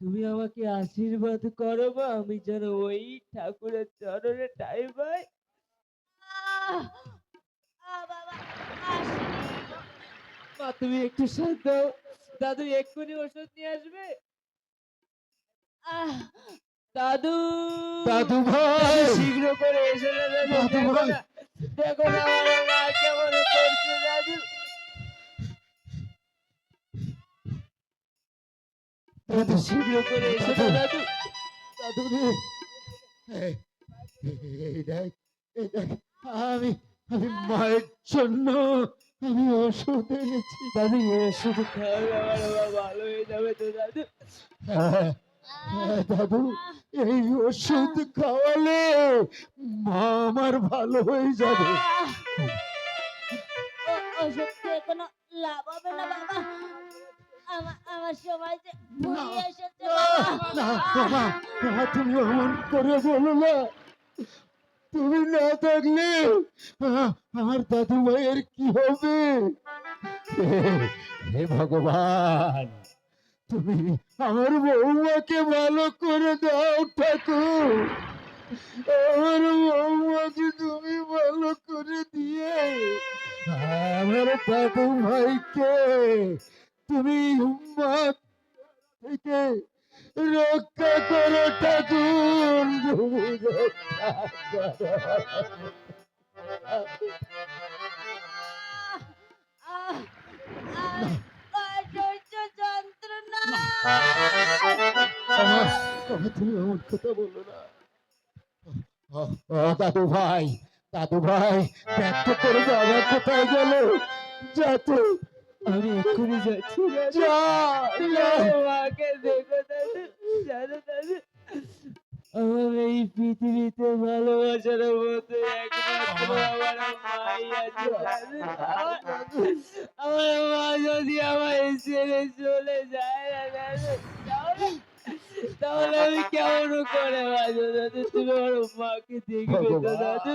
তুমি আমাকে আশীর্বাদ করো মা আমি যেন ওই ঠাকুরের চরণে ঠাই পাই। মা তুমি একটু শান্ত হও। দাদু এক্ষুনি ওষুধ নিয়ে আসবে? দাদু! দাদু ভাই! শীঘ্র করে এসে দাদু ভাই। দেখো না আমার মা কেমন করছে দাদু। দাদু এই, আমি আমি মায়ের জন্য আমি ওষুধ এনেছি। দাদু ওষুধ দাদু। হ্যাঁ, হ্যাঁ, দাদু এই ওষুধ খাওয়ালে মা আমার ভালো হয়ে যাবে। ওষুধ কোনো লাভ হবে না বাবা। আমার সময় তুমি অমন করে বলো না। তুমি না থাকলে আমার দাদু কি হবে? হে ভগবান তুমি আমার বৌমাকে ভালো করে দাও ঠাকুর। আমার বৌমাকে তুমি ভালো করে দিয়ে আমার দাদু ভাইকে তুমি মা থেকে রক্ষা করো ঠাকুর। তুমি আমার আমার এমন কথা বলো না দাদু ভাই দাদু ভাই ব্যক্ত করে বাবা কোথায় গেল যা তো আমি এক্ষুনি যাচ্ছি। আমার মাকে দেখো দাদু দাদু আমার এই পৃথিবীতে ভালোবাসার একমাত্র আমার মাই আছে আমার- আমার মা যদি আমায় ছেড়ে চলে যায় না তাহলে আমি কেমন করে বাঁচবো দাদু? তুমি আমার মাকে দেখবে তো। দাদু?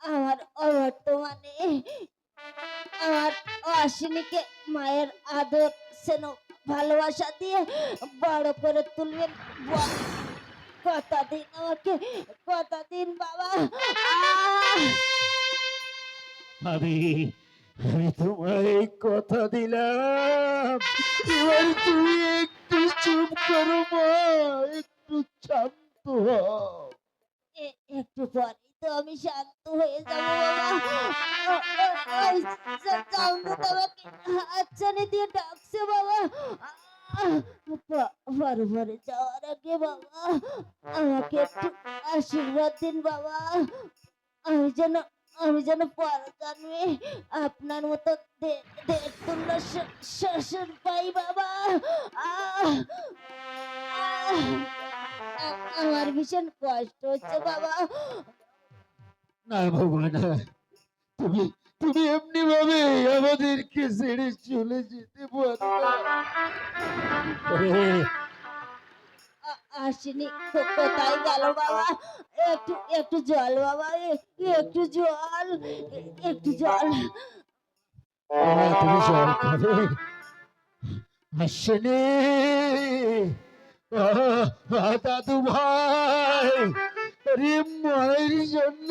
আমার অবর্তমানে আমার অশ্বিনীকে মায়ের আদর সেন ভালোবাসা দিয়ে বড় করে তুলবেন। কথা দিন আমাকে কথা দিন বাবা? আমি আমি তোমার এই কথা দিলাম। এবার তুমি একটু চুপ করো মা একটু শান্ত হও। একটু পরেই তো আমি শান্ত হয়ে যাব আমাকে হাতছানি দিয়ে ডাকছে বাবা। পরে যাওয়ার আগে বাবা আমাকে একটু আশীর্বাদ দিন বাবা। আমি যেন আমি যেন আপনার মতো দে- দেবতুল্য শ- পাই বাবা! আমার ভীষণ কষ্ট হচ্ছে বাবা। না বাবা না তুমি তুমি এমনি ভাবে আমাদেরকে ছেড়ে চলে যেতে আসেনি কোথায় গেল বাবা। একটু একটু জল বাবা একটু জল একটু জল। তুমি জল খাবে? আসেনি। দাদু ভাই আরে মায়ের জন্য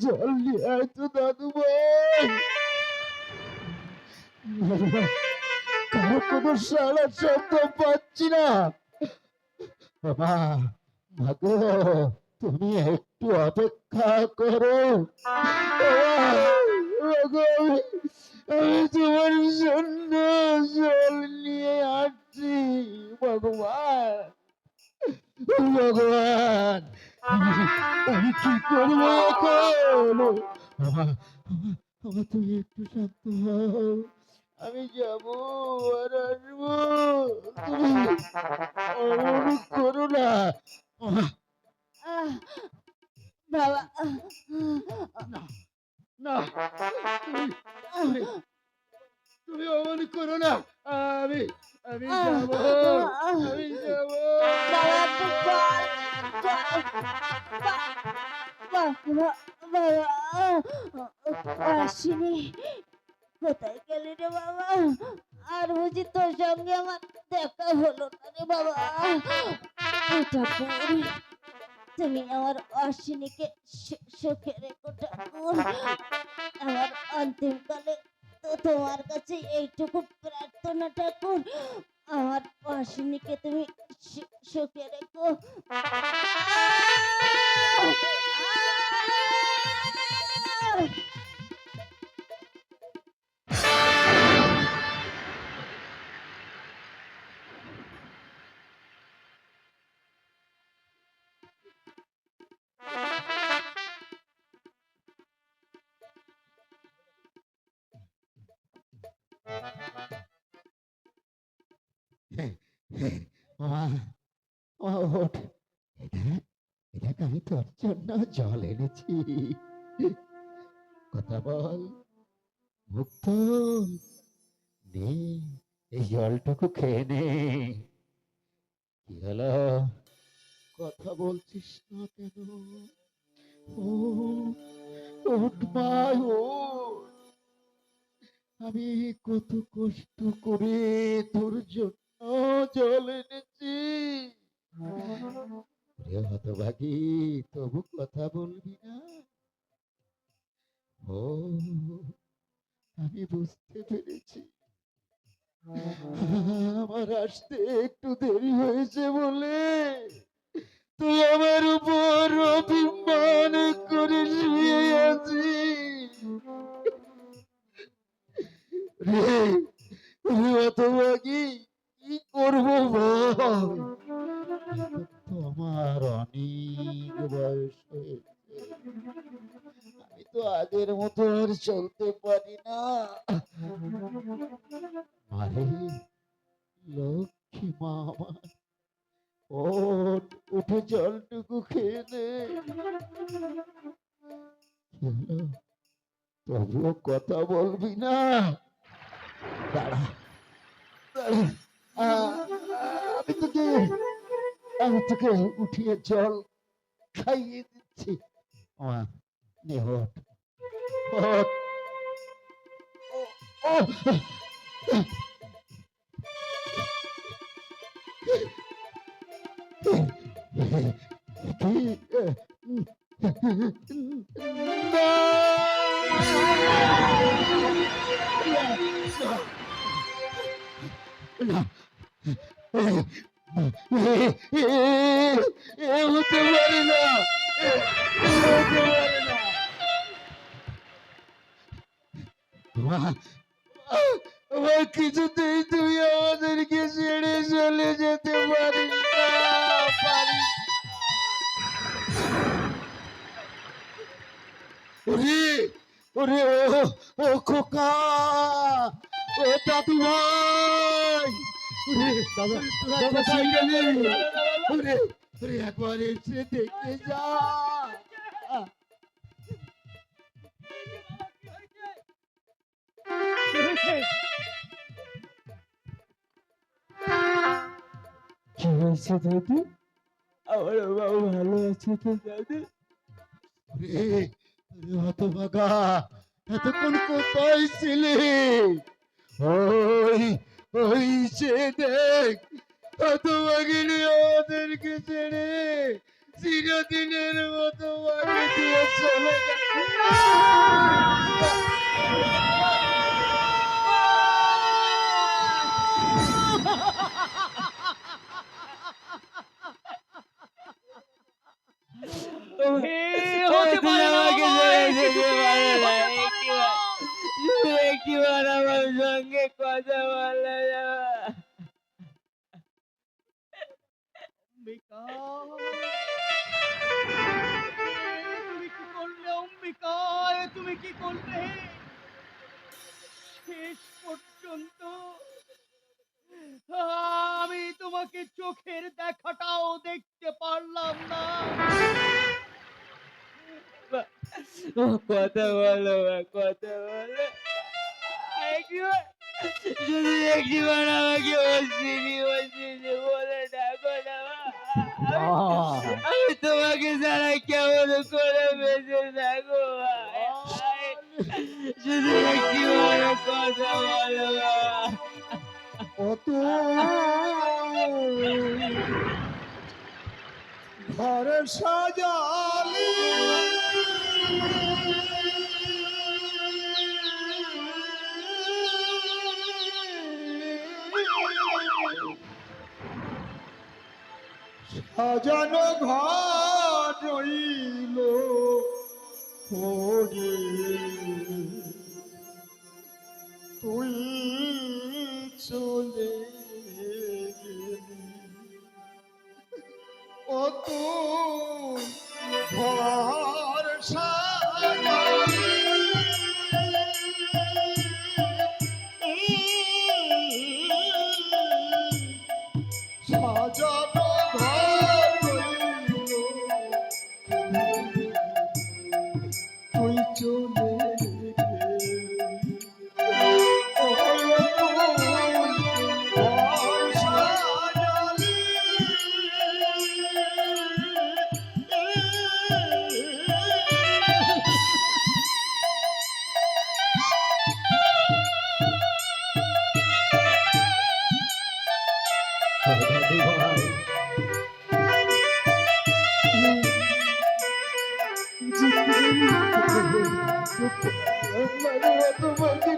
জল নিয়ে আয় দাদু ভাই কারও কোনো সারা শব্দ পাচ্ছি না বাবা মাগো তুমি একটু অপেক্ষা করো আমি তোমার জন্য জল নিয়ে আসছি ভগবান ভগবান আমি- কি করব বাবা তুমি একটু শান্ত হও। আমি যাব আর আসব। করো না। বাবা। না তুমি অমন করো না। আমি আমি যাব আমি যাব। বাবা আসিনি কোথায় গেলি রে বাবা আর বুঝি তোর সঙ্গে আমার দেখা হলো না রে বাবা তুমি আমার অশ্বিনীকে সুখে রেখো ঠাকুর আমার অন্তিমকালে তো তোমার কাছে এইটুকু প্রার্থনা ঠাকুর আমার অশ্বিনীকে তুমি সুখে রেখো। মা আমি তোর জন্য জল এনেছি কথা বল মুক্ত এই জলটুকু খেয়ে নে কি হলো কথা বলছিস না কেন? ও ওঠ ওঠ আমি কত কষ্ট করে তোর জন্য জল এনেছি রে হতভাগী, তবু কথা বলবি না। ও, আমি বুঝতে পেরেছি। আমার আসতে একটু দেরি হয়েছে বলে তুই আমার উপর অভিমান করে শুয়ে আছিস। রে হতভাগী কি করব। বল এখন তো আমার অনেক বয়স আমি তো আগের মতো আর চলতে পারি না। আরে, লক্ষ্মী মা আমার। ওঠ, উঠে জলটুকু খেয়ে তবুও কথা বলবি না। দাঁড়া দাঁড়া। আমি তোকে আমি তোকে উঠিয়ে জল খাইয়ে দিচ্ছি। এ হতে পারে না হতে পারে না মা, কিছুতেই তুই আমাদেরকে ছেড়ে চলে যেতে পারিস না পারিস। ওরে ওরে ও খোকা ও দাদু ভাই ওরে দাদা দাদা সাইকেল ওরে ওরে একবার এসে দেখে যা। কি হয়েছে দাদু? আমার বাবা ভালো আছে তো দাদু? হতভাগা। এতক্ষণ কোথায় ছিলে? ওই সে দেখ। হতভাগিনী আমাদেরকে ছেড়ে চিরদিনের মতো বাড়ি দিয়ে চলে গেছে। হতে তুমি কি করলে? অম্বিকা তুমি কি করলে? শেষ পর্যন্ত আমি তোমাকে চোখের দেখাটাও দেখতে পারলাম না কথা বলো কথা বলো যদি একটি বার আমাকে বলছিনি বলছিনি বলেন আমি- তোমাকে ছাড়া কেমন করে বেঁচে থাকো। শুধু একবার কথা বলো কত ঘর সাজালি সাজানো ঘর রইল পড়ে তুই চলে গেলি। ও তুই ঘর সাজালি তোমাকে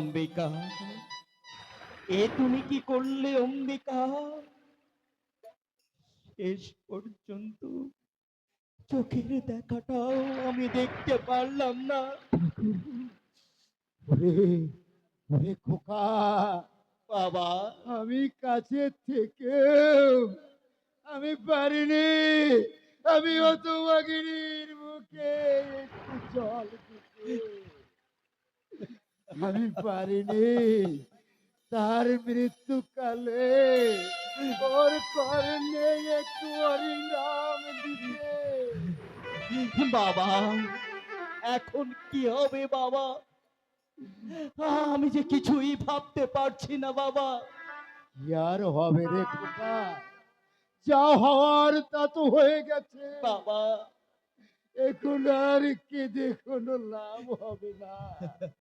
অম্বিকা। এ তুমি কি করলে অম্বিকা? শেষ পর্যন্ত চোখের দেখাটাও আমি দেখতে পারলাম না। ওরে খোকা। বাবা আমি কাছে থেকে আমি পারিনি। আমি অত বাগিনীর মুখে একটু জল দিতে। আমি পারিনি। তার মৃত্যুকালে ওর কর্ণে একটু হরিনাম দিতে। বাবা এখন কি হবে বাবা? আমি যে কিছুই ভাবতে পারছি না বাবা। কি আর হবে রে খোকা? যা হওয়ার তা তো হয়ে গেছে। বাবা। এখন আর কেঁদে কোনো লাভ হবে না।